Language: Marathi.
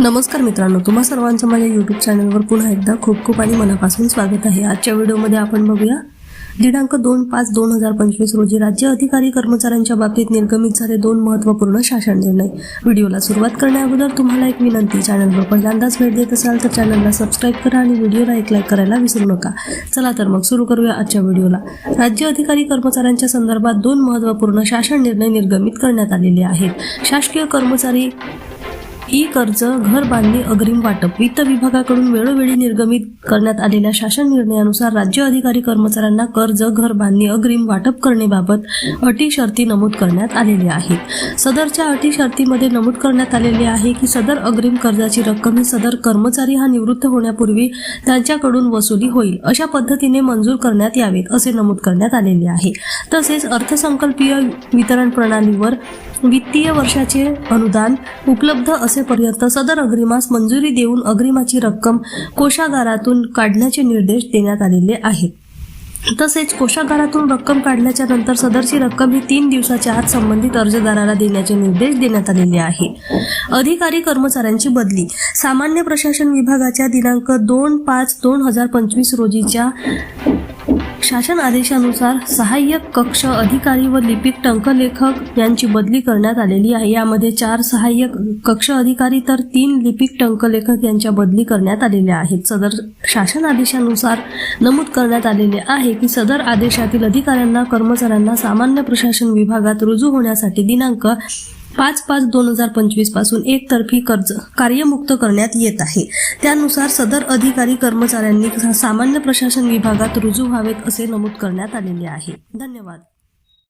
नमस्कार मित्रांनो तुम्हा सर्वांचं माझ्या यूट्यूब चॅनलवर पुन्हा एकदा खूप खूप आणि मनापासून स्वागत आहे. आजच्या व्हिडिओमध्ये आपण बघूया दिनांक दोन पाच दोन हजार पंचवीस रोजी राज्य अधिकारी कर्मचाऱ्यांच्या बाबतीत निर्गमित झाले दोन महत्त्वपूर्ण शासन निर्णय. व्हिडिओला सुरुवात करण्याअगोदर तुम्हाला एक विनंती चॅनलवर पहिल्यांदाच भेट देत असाल तर चॅनलला सबस्क्राईब करा आणि व्हिडिओला एक लाईक करायला विसरू नका. चला तर मग सुरू करूया आजच्या व्हिडिओला. राज्य अधिकारी कर्मचाऱ्यांच्या संदर्भात दोन महत्त्वपूर्ण शासन निर्णय निर्गमित करण्यात आलेले आहेत. शासकीय कर्मचारी ई कर्ज घर बांधणी अग्रिम वाटप वित्त विभागाकडून वेळोवेळी निर्गमित करण्यात आलेल्या शासन निर्णयानुसार राज्य अधिकारी कर्मचाऱ्यांना कर्ज घर बांधणी अग्रिम वाटप करण्याबाबत अटी शर्ती नमूद करण्यात आलेल्या आहेत. सदरच्या अटी शर्तीमध्ये नमूद करण्यात आलेले आहे की सदर अग्रिम कर्जाची रक्कम ही सदर कर्मचारी हा निवृत्त होण्यापूर्वी त्यांच्याकडून वसुली होईल अशा पद्धतीने मंजूर करण्यात यावेत असे नमूद करण्यात आलेले आहे. तसेच अर्थसंकल्पीय वितरण प्रणालीवर वित्तीय वर्षाचे अनुदान उपलब्ध असेपर्यंत सदर अग्रिमास मंजुरी देऊन अग्रिमाची रक्कम कोषागारातून काढण्याचे निर्देश देण्यात आलेले आहेत. तसेच कोषागारातून रक्कम काढल्याच्या नंतर सदरची रक्कम ही तीन दिवसाच्या आत संबंधित अर्जदाराला देण्याचे निर्देश देण्यात आलेले आहे. अधिकारी कर्मचाऱ्यांची बदली. सामान्य प्रशासन विभागाच्या दिनांक दोन पाच दोन हजार पंचवीस रोजीच्या शासन आदेशानुसार सहाय्यक कक्ष अधिकारी व लिपिक टंकलेखक यांची बदली करण्यात आलेली आहे. यामध्ये चार सहाय्यक कक्ष अधिकारी तर तीन लिपिक टंकलेखक यांच्या बदली करण्यात आलेल्या आहेत. सदर शासन आदेशानुसार नमूद करण्यात आलेले आहे की सदर आदेशातील अधिकाऱ्यांना कर्मचाऱ्यांना सामान्य प्रशासन विभागात रुजू होण्यासाठी दिनांक पाच पाच दोन हजार पंचवीसपासून एकतर्फी कर्ज कार्यमुक्त करण्यात येत आहे. त्यानुसार सदर अधिकारी कर्मचाऱ्यांनी सामान्य प्रशासन विभागात रुजू व्हावेत असे नमूद करण्यात आलेले आहे. धन्यवाद.